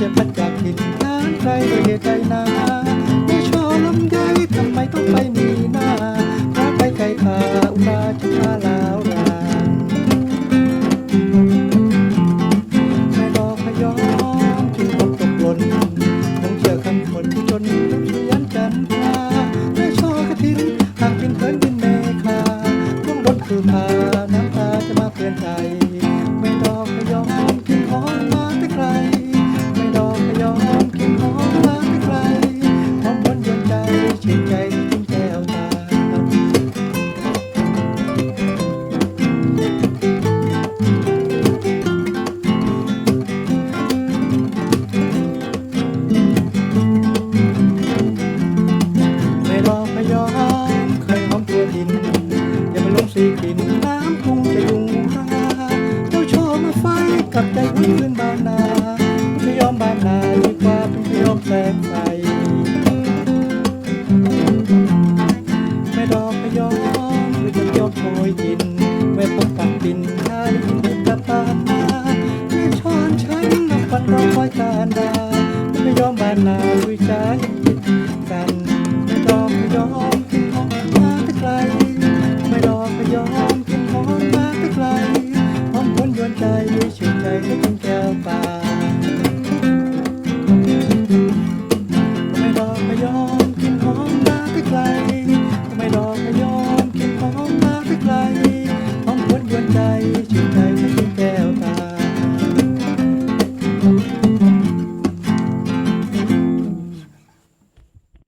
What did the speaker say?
จ็บมาจากหินนานใครโดยเหตุใดนาไม่ชอบลำไยทำไมต้องไปมีหน้าพระไปไกลพาอุราจะพาลา กับใจเพื่อนบางนาไม่ยอมบางนาดีกว่าเป็นพยอมแสนไกลแม่ดอกพยอมเรือจะยอมโอยกินแม่ปกปักปินหาลิ้นติกับตาแม่ช้อนฉันนับวันรอคอยการดาไม่ยอมบางนาด้วยใจ light.